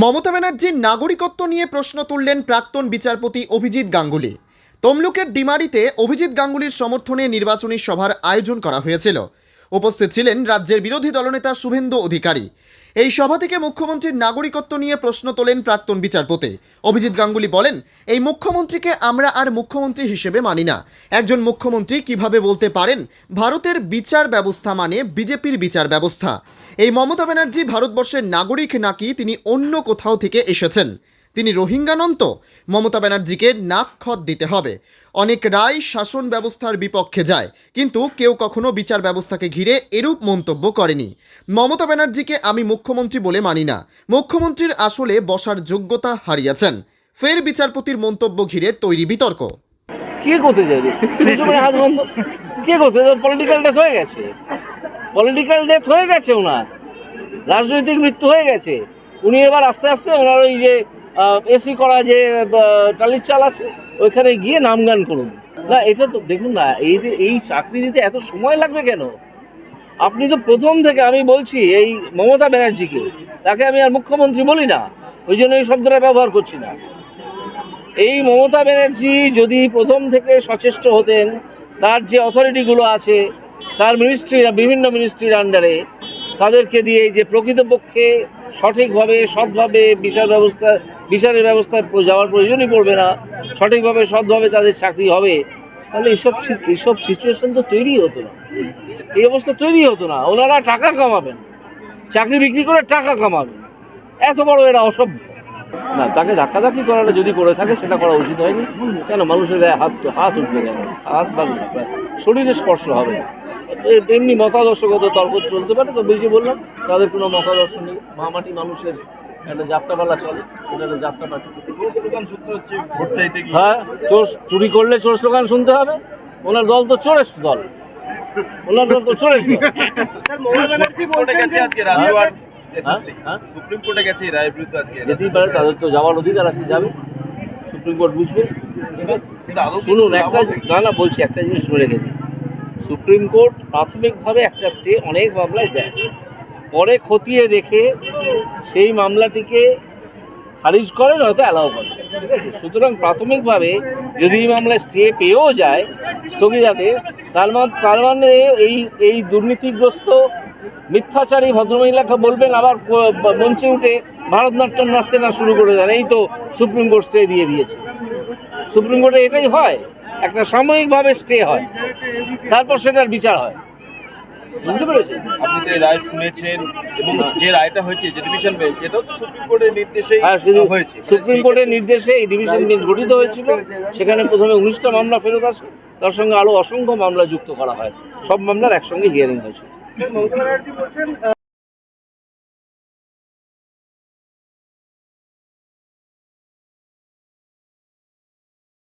মমতা ব্যানার্জির নাগরিকত্ব নিয়ে প্রশ্ন তুললেন প্রাক্তন বিচারপতি অভিজিৎ গাঙ্গুলি। তমলুকের ডিমারিতে অভিজিৎ গাঙ্গুলির সমর্থনে নির্বাচনী সভার আয়োজন করা হয়েছিল। উপস্থিত ছিলেন রাজ্যের বিরোধী দলনেতা শুভেন্দু অধিকারী। এই সভা থেকে মুখ্যমন্ত্রীর নাগরিকত্ব নিয়ে প্রশ্ন তোলেন প্রাক্তন বিচারপতি। অভিজিৎ গাঙ্গুলি বলেন, এই মুখ্যমন্ত্রীকে আমরা আর মুখ্যমন্ত্রী হিসেবে মানি না। একজন মুখ্যমন্ত্রী কীভাবে বলতে পারেন, ভারতের বিচার ব্যবস্থা মানে বিজেপির বিচার ব্যবস্থা। এই মমতা ব্যানার্জি ভারতবর্ষের নাগরিক নাকি তিনি অন্য কোথাও থেকে এসেছেন? তিনি রোহিঙ্গা নন তো মমতা ব্যানার্জিকে নাক খত দিতে হবে। অনেক রায় শাসন ব্যবস্থার বিপক্ষে যায়, কিন্তু কেউ কখনো বিচার ব্যবস্থাকে ঘিরে এরূপ মন্তব্য করেনি। মমতা ব্যানার্জিকে আমি মুখ্যমন্ত্রী বলে মানি না। মুখ্যমন্ত্রীর আসলে বসার যোগ্যতা হারিয়েছেন। ফের বিচারপতির মন্তব্য ঘিরে তৈরি বিতর্ক। কে করতে বন্ধ কে করতে পলিটিক্যাল হয়ে গেছে। পলিটিক্যাল ডেথ হয়ে গেছে ওনার। রাজনৈতিক মৃত্যু হয়ে গেছে। উনি এবার আস্তে আস্তে ওনার ওই যে এসি করা যে টালির চাল আছে, ওইখানে গিয়ে নাম গান করুন। না, এটা তো দেখুন না, এই এই চাকরি দিতে এত সময় লাগবে কেন? আপনি তো প্রথম থেকে আমি বলছি, এই মমতা ব্যানার্জিকে, তাকে আমি আর মুখ্যমন্ত্রী বলি না, ওই জন্য এই শব্দটা ব্যবহার করছি না। এই মমতা ব্যানার্জি যদি প্রথম থেকে সচেষ্ট হতেন, তার যে অথরিটিগুলো আছে তার মিনিস্ট্রি বিভিন্ন মিনিস্ট্রির আন্ডারে তাদেরকে দিয়ে যে প্রকৃতপক্ষে সঠিকভাবে, সৎভাবে বিচার ব্যবস্থা, বিচারের ব্যবস্থায় যাওয়ার প্রয়োজনই পড়বে না। সঠিকভাবে, সৎভাবে তাদের চাকরি হবে। তাহলে এইসব এইসব সিচুয়েশন তো তৈরি হতো না। এই অবস্থা তৈরি হতো না। ওনারা টাকা কামাবেন। চাকরি বিক্রি করে টাকা কামাবেন। এত বড় এরা অসভ্য। না, তাকে ধাক্কাধাক্কি করাটা যদি করে থাকে, সেটা করা উচিত হয়নি। কেন? মানুষের গায়ে হাত হাত উঠবে কেন? হাত বা শরীরে স্পর্শ হবে না। এমনি মতাদর্শগত তর্ক চলতে পারে তো বুঝে বললাম তাদের কোনো মতাদর্শ নেই। মামাটি মানুষের একটা যাত্রাপালা চলে এটা একটা গিয়ে হ্যাঁ চোর চুরি করলে চোর স্লোগান শুনতে হবে ওনার দল তো চোরের দল। ওনার দল তো চোরের দল। সুপ্রিম কোর্টে গেছে হ্যাঁ? বিরুদ্ধে আজকে। যেতেই পারে তাদের তো যাওয়ার অধিকার আছে যাবে। সুপ্রিম কোর্ট বুঝবে ঠিক আছে? কিন্তু শুনুন একটা না না বলছি একটা জিনিস শুনে রেখে দিই। সুপ্রিম কোর্ট প্রাথমিকভাবে একটা স্টে, অনেক মামলায় দেয়। পরে খতিয়ে দেখে সেই মামলাটিকে খারিজ করে, নয়তো অ্যালাউ করে। ঠিক আছে? সুতরাং প্রাথমিকভাবে যদি এই মামলায় স্টে পেয়েও যায়, স্থগিতাতে, তার তার মানে এই এই দুর্নীতিগ্রস্ত, মিথ্যাচারী ভদ্রমহিলাকে বলবেন, আবার মঞ্চে উঠে ভারতনাট্যম নাচতে না শুরু করে দেন। এই তো সুপ্রিম কোর্ট স্টে দিয়ে দিয়েছে। সুপ্রিম কোর্টে এটাই হয়। একটা সাময়িকভাবে স্টে হয়। তারপর সেটার বিচার হয়। বুঝতে পেরেছেন? আপনি এই রায় শুনেছেন এবং যে রায়টা হয়েছে যে ডিভিশন বেঞ্চ এটাও তো সুপ্রিম কোর্টের নির্দেশেই হ্যাঁ হয়েছে। সুপ্রিম কোর্টের নির্দেশে এই ডিভিশন বেঞ্চ গঠিত হয়েছিল। সেখানে প্রথমে উনিশটা মামলা ফেরত আসে। তার সঙ্গে আরও অসংখ্য মামলা যুক্ত করা হয়। সব মামলার একসঙ্গে হিয়ারিং হয়েছে। মমতা ব্যানার্জি বলছেন